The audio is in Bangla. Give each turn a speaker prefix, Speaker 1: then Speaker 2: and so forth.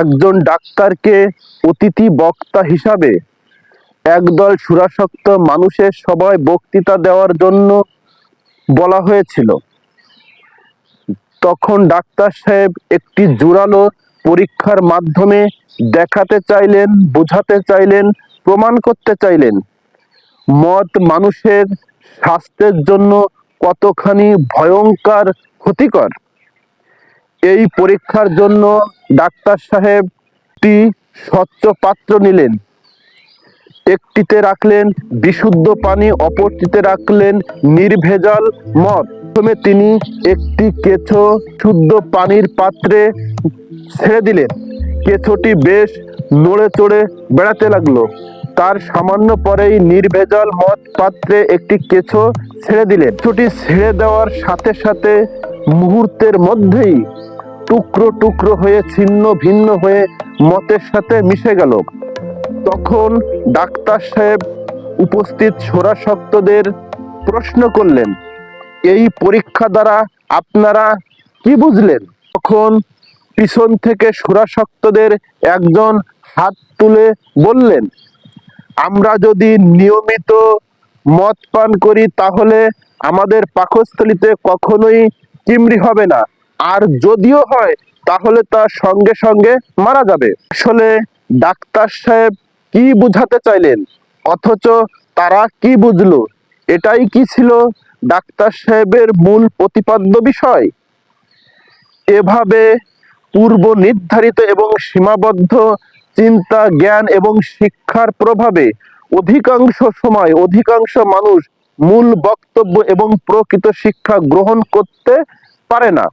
Speaker 1: একজন ডাক্তারকে অতিথি বক্তা হিসাবে একদল সুরাসক্ত মানুষের সবাই বক্তৃতা দেওয়ার জন্য বলা হয়েছিল। তখন ডাক্তার সাহেব একটি জোরালো পরীক্ষার মাধ্যমে দেখাতে চাইলেন, বোঝাতে চাইলেন, প্রমাণ করতে চাইলেন। মদ মানুষের স্বাস্থ্যের জন্য কতখানি ভয়ঙ্কর, ক্ষতিকর। এই পরীক্ষার জন্য ডাক্তার সাহেব একটি স্বচ্ছ পাত্র নিলেন। একটিতে রাখলেন, বিশুদ্ধ পানি, অপরটিতে রাখলেন নির্ভেজাল মদ। প্রথমে তিনি একটি কেঁচো শুদ্ধ পানির পাত্রে ছেড়ে দিলেন। কেঁচোটি বেশ নড়ে চড়ে বেড়াতে লাগল। তার সামান্য পরেই নির্ভেজাল মদ পাত্রে একটি কেঁচো ছেড়ে দিলেন। কেঁচোটি ছেড়ে দেওয়ার সাথে সাথে মুহূর্তের মধ্যেই টুকরো টুকরো হয়ে, ছিন্ন ভিন্ন হয়ে মতের সাথে মিশে গেল। তখন ডাক্তার সাহেব উপস্থিত সোরাশক্তদের প্রশ্ন করলেন, এই পরীক্ষা দ্বারা আপনারা কি বুঝলেন? তখন পিছন থেকে সুরাসক্তদের একজন হাত তুলে বললেন, আমরা যদি নিয়মিত মদ পান করি, তাহলে আমাদের পাকস্থলিতে কখনোই চিমড়ি হবে না। আর যদিও হয়, তাহলে তা সঙ্গে সঙ্গে মারা যাবে। আসলে ডাক্তার সাহেব কি বুঝাতে চাইলেন? অথচ তারা কি বুঝলো? এটাই কি ছিল ডাক্তার সাহেবের মূল প্রতিপাদ্য বিষয়? এভাবে পূর্ব নির্ধারিত এবং সীমাবদ্ধ চিন্তা, জ্ঞান এবং শিক্ষার প্রভাবে অধিকাংশ সময় অধিকাংশ মানুষ মূল বক্তব্য এবং প্রকৃত শিক্ষা গ্রহণ করতে পারে না।